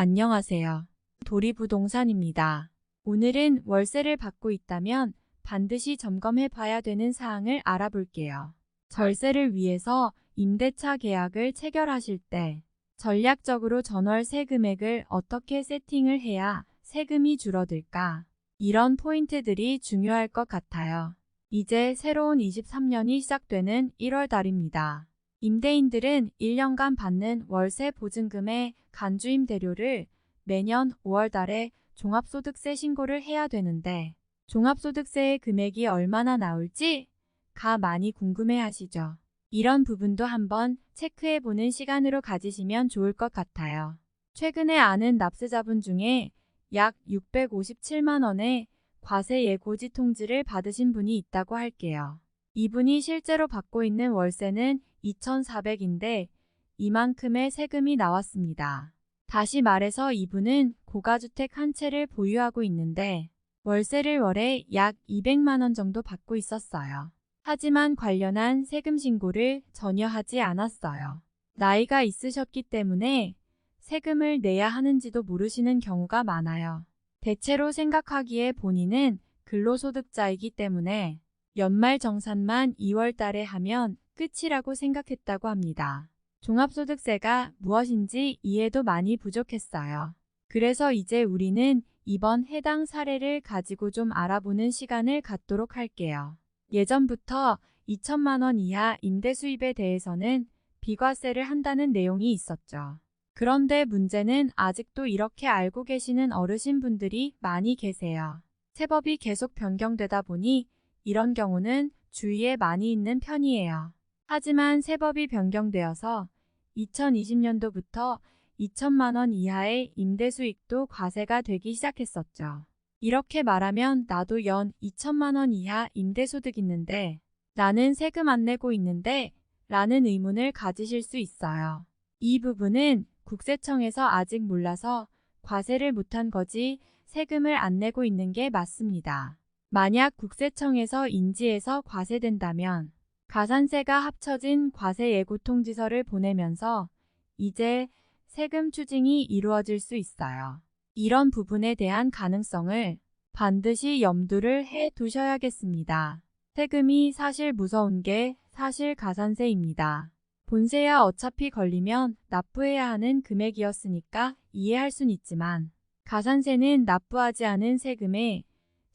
안녕하세요. 도리부동산입니다. 오늘은 월세를 받고 있다면 반드시 점검해 봐야 되는 사항을 알아볼게요. 절세를 위해서 임대차 계약을 체결하실 때 전략적으로 전월세 금액을 어떻게 세팅을 해야 세금이 줄어들까? 이런 포인트들이 중요할 것 같아요. 이제 새로운 23년이 시작되는 1월 달입니다. 임대인들은 1년간 받는 월세 보증금의 간주임대료를 매년 5월 달에 종합소득세 신고를 해야 되는데 종합소득세의 금액이 얼마나 나올지 가 많이 궁금해 하시죠. 이런 부분도 한번 체크해 보는 시간으로 가지시면 좋을 것 같아요. 최근에 아는 납세자분 중에 약 657만 원의 과세 예고지 통지를 받으신 분이 있다고 할게요. 이분이 실제로 받고 있는 월세는 2,400인데 이만큼의 세금이 나왔습니다. 다시 말해서 이분은 고가주택 한 채를 보유하고 있는데 월세를 월에 약 200만 원 정도 받고 있었어요. 하지만 관련한 세금 신고를 전혀 하지 않았어요. 나이가 있으셨기 때문에 세금을 내야 하는지도 모르시는 경우가 많아요. 대체로 생각하기에 본인은 근로소득자이기 때문에 연말 정산만 2월 달에 하면 끝이라고 생각했다고 합니다. 종합소득세가 무엇인지 이해도 많이 부족했어요. 그래서 이제 우리는 이번 해당 사례를 가지고 좀 알아보는 시간을 갖도록 할게요. 예전부터 2천만 원 이하 임대 수입에 대해서는 비과세를 한다는 내용이 있었죠. 그런데 문제는 아직도 이렇게 알고 계시는 어르신분들이 많이 계세요. 세법이 계속 변경되다 보니 이런 경우는 주위에 많이 있는 편이에요. 하지만 세법이 변경되어서 2020년도부터 2천만 원 이하의 임대 수익도 과세가 되기 시작했었죠. 이렇게 말하면 나도 연 2천만 원 이하 임대 소득 있는데 나는 세금 안 내고 있는데 라는 의문을 가지실 수 있어요. 이 부분은 국세청에서 아직 몰라서 과세를 못한 거지 세금을 안 내고 있는 게 맞습니다. 만약 국세청에서 인지해서 과세된다면 가산세가 합쳐진 과세 예고 통지서를 보내면서 이제 세금 추징이 이루어질 수 있어요. 이런 부분에 대한 가능성을 반드시 염두를 해 두셔야겠습니다. 세금이 사실 무서운 게 사실 가산세입니다. 본세야 어차피 걸리면 납부해야 하는 금액이었으니까 이해할 순 있지만 가산세는 납부하지 않은 세금의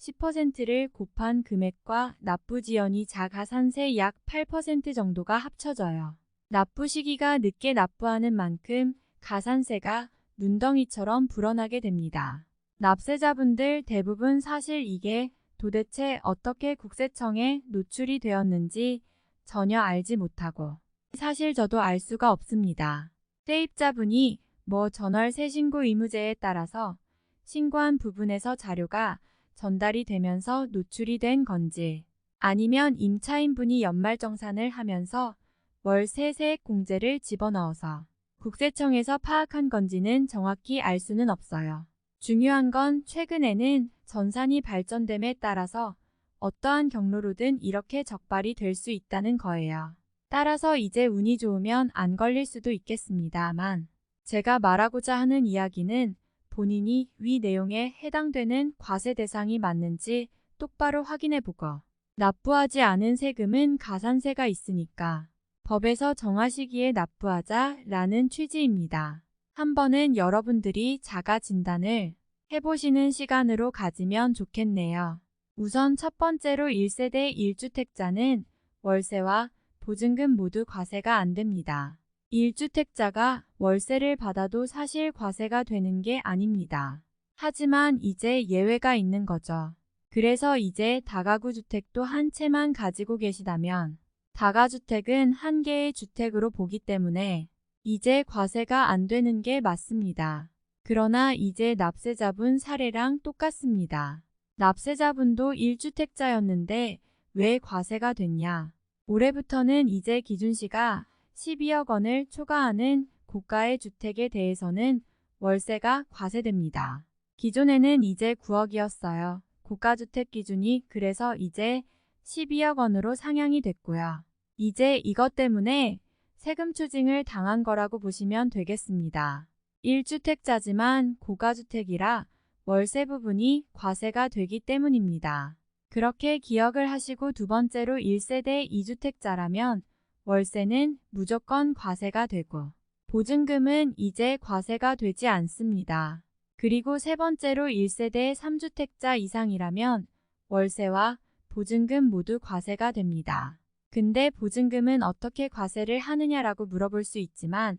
10%를 곱한 금액과 납부 지연이 자가산세 약 8% 정도가 합쳐져요. 납부 시기가 늦게 납부하는 만큼 가산세가 눈덩이처럼 불어나게 됩니다. 납세자분들 대부분 사실 이게 도대체 어떻게 국세청에 노출이 되었는지 전혀 알지 못하고 사실 저도 알 수가 없습니다. 세입자분이 뭐 전월 세 신고 의무제에 따라서 신고한 부분에서 자료가 전달이 되면서 노출이 된 건지 아니면 임차인분이 연말정산을 하면서 월세 세액 공제를 집어넣어서 국세청에서 파악한 건지는 정확히 알 수는 없어요. 중요한 건 최근에는 전산이 발전됨에 따라서 어떠한 경로로든 이렇게 적발이 될 수 있다는 거예요. 따라서 이제 운이 좋으면 안 걸릴 수도 있겠습니다만 제가 말하고자 하는 이야기는 본인이 위 내용에 해당되는 과세 대상이 맞는지 똑바로 확인해보고 납부하지 않은 세금은 가산세가 있으니까 법에서 정하시기에 납부하자 라는 취지입니다. 한 번은 여러분들이 자가 진단을 해보시는 시간으로 가지면 좋겠네요. 우선 첫 번째로 1세대 1주택자는 월세와 보증금 모두 과세가 안 됩니다. 1주택자가 월세를 받아도 사실 과세가 되는 게 아닙니다. 하지만 이제 예외가 있는 거죠. 그래서 이제 다가구 주택도 한 채만 가지고 계시다면 다가주택은 한 개의 주택으로 보기 때문에 이제 과세가 안 되는 게 맞습니다. 그러나 이제 납세자분 사례랑 똑같습니다. 납세자분도 1주택자였는데 왜 과세가 됐냐? 올해부터는 이제 기준시가 12억 원을 초과하는 고가의 주택에 대해서는 월세가 과세됩니다. 기존에는 이제 9억이었어요. 고가주택 기준이 그래서 이제 12억 원으로 상향이 됐고요. 이제 이것 때문에 세금 추징을 당한 거라고 보시면 되겠습니다. 1주택자지만 고가주택이라 월세 부분이 과세가 되기 때문입니다. 그렇게 기억을 하시고 두 번째로 1세대 2주택자라면 월세는 무조건 과세가 되고 보증금은 이제 과세가 되지 않습니다. 그리고 세 번째로 1세대 3주택자 이상이라면 월세와 보증금 모두 과세가 됩니다. 근데 보증금은 어떻게 과세를 하느냐라고 물어볼 수 있지만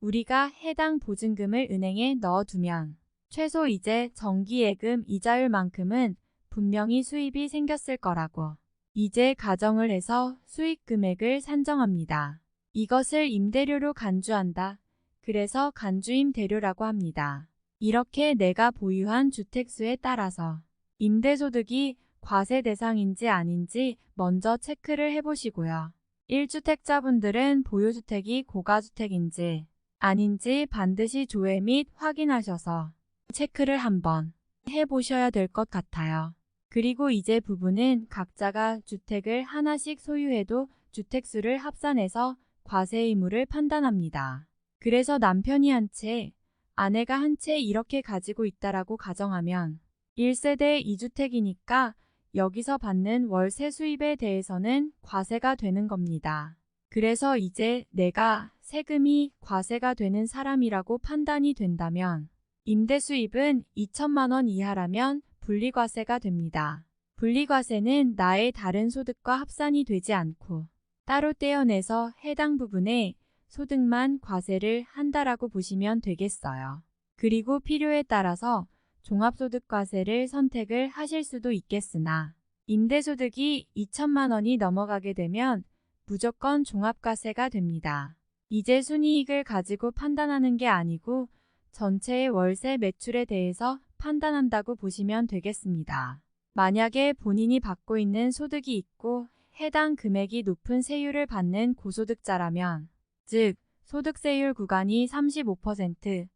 우리가 해당 보증금을 은행에 넣어두면 최소 이제 정기예금 이자율만큼은 분명히 수입이 생겼을 거라고 이제 가정을 해서 수익 금액을 산정합니다. 이것을 임대료로 간주한다. 그래서 간주임대료라고 합니다. 이렇게 내가 보유한 주택수에 따라서 임대소득이 과세 대상인지 아닌지 먼저 체크를 해보시고요. 1주택자분들은 보유주택이 고가주택인지 아닌지 반드시 조회 및 확인하셔서 체크를 한번 해보셔야 될 것 같아요. 그리고 이제 부부는 각자가 주택을 하나씩 소유해도 주택수를 합산해서 과세 의무를 판단합니다. 그래서 남편이 한 채, 아내가 한 채 이렇게 가지고 있다라고 가정하면 1세대 2주택이니까 여기서 받는 월세 수입에 대해서는 과세가 되는 겁니다. 그래서 이제 내가 세금이 과세가 되는 사람이라고 판단이 된다면 임대 수입은 2천만 원 이하라면 분리과세가 됩니다. 분리과세는 나의 다른 소득과 합산이 되지 않고 따로 떼어내서 해당 부분에 소득만 과세를 한다라고 보시면 되겠어요. 그리고 필요에 따라서 종합소득과세를 선택을 하실 수도 있겠으나 임대소득이 2천만 원이 넘어가게 되면 무조건 종합과세가 됩니다. 이제 순이익을 가지고 판단하는 게 아니고 전체의 월세 매출에 대해서 판단한다고 보시면 되겠습니다. 만약에 본인이 받고 있는 소득이 있고 해당 금액이 높은 세율을 받는 고소득자라면 즉 소득세율 구간이 35%,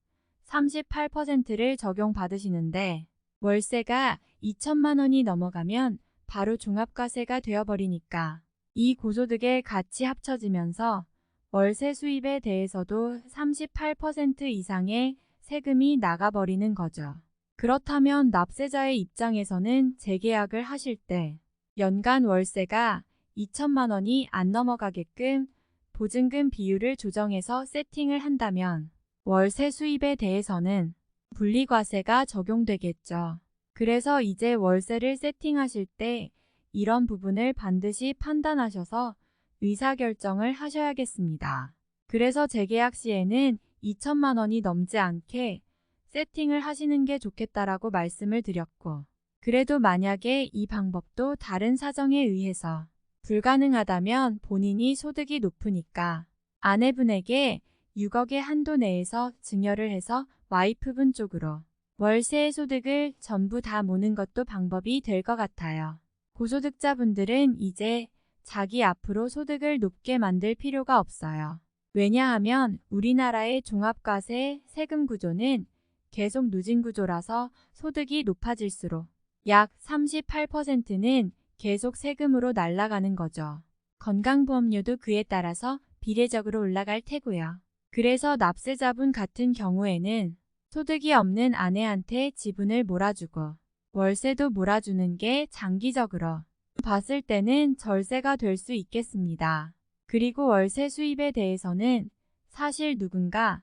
38%를 적용받으시는데 월세가 2천만 원이 넘어가면 바로 종합과세가 되어버리니까 이 고소득에 같이 합쳐지면서 월세 수입에 대해서도 38% 이상의 세금이 나가버리는 거죠. 그렇다면 납세자의 입장에서는 재계약을 하실 때 연간 월세가 2천만 원이 안 넘어가게끔 보증금 비율을 조정해서 세팅을 한다면 월세 수입에 대해서는 분리과세가 적용되겠죠. 그래서 이제 월세를 세팅하실 때 이런 부분을 반드시 판단하셔서 의사결정을 하셔야겠습니다. 그래서 재계약 시에는 2천만 원이 넘지 않게 세팅을 하시는 게 좋겠다라고 말씀을 드렸고 그래도 만약에 이 방법도 다른 사정에 의해서 불가능하다면 본인이 소득이 높으니까 아내분에게 6억의 한도 내에서 증여를 해서 와이프분 쪽으로 월세의 소득을 전부 다 모는 것도 방법이 될 것 같아요. 고소득자분들은 이제 자기 앞으로 소득을 높게 만들 필요가 없어요. 왜냐하면 우리나라의 종합과세 세금 구조는 계속 누진 구조라서 소득이 높아질수록 약 38%는 계속 세금으로 날아가는 거죠. 건강보험료도 그에 따라서 비례적으로 올라갈 테고요. 그래서 납세자분 같은 경우에는 소득이 없는 아내한테 지분을 몰아주고 월세도 몰아주는 게 장기적으로 봤을 때는 절세가 될 수 있겠습니다. 그리고 월세 수입에 대해서는 사실 누군가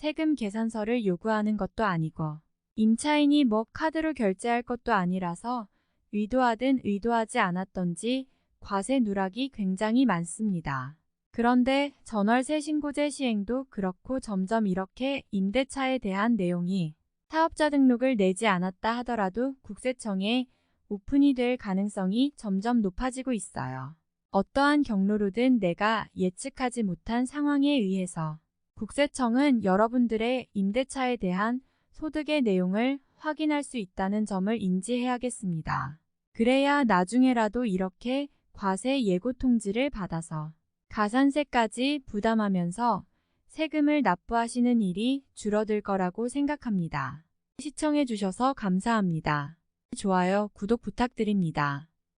세금 계산서를 요구하는 것도 아니고 임차인이 뭐 카드로 결제할 것도 아니라서 의도하든 의도하지 않았던지 과세 누락이 굉장히 많습니다. 그런데 전월세 신고제 시행도 그렇고 점점 이렇게 임대차에 대한 내용이 사업자 등록을 내지 않았다 하더라도 국세청에 오픈이 될 가능성이 점점 높아지고 있어요. 어떠한 경로로든 내가 예측하지 못한 상황에 의해서 국세청은 여러분들의 임대차에 대한 소득의 내용을 확인할 수 있다는 점을 인지해야겠습니다. 그래야 나중에라도 이렇게 과세 예고 통지를 받아서 가산세까지 부담하면서 세금을 납부하시는 일이 줄어들 거라고 생각합니다. 시청해주셔서 감사합니다. 좋아요, 구독 부탁드립니다.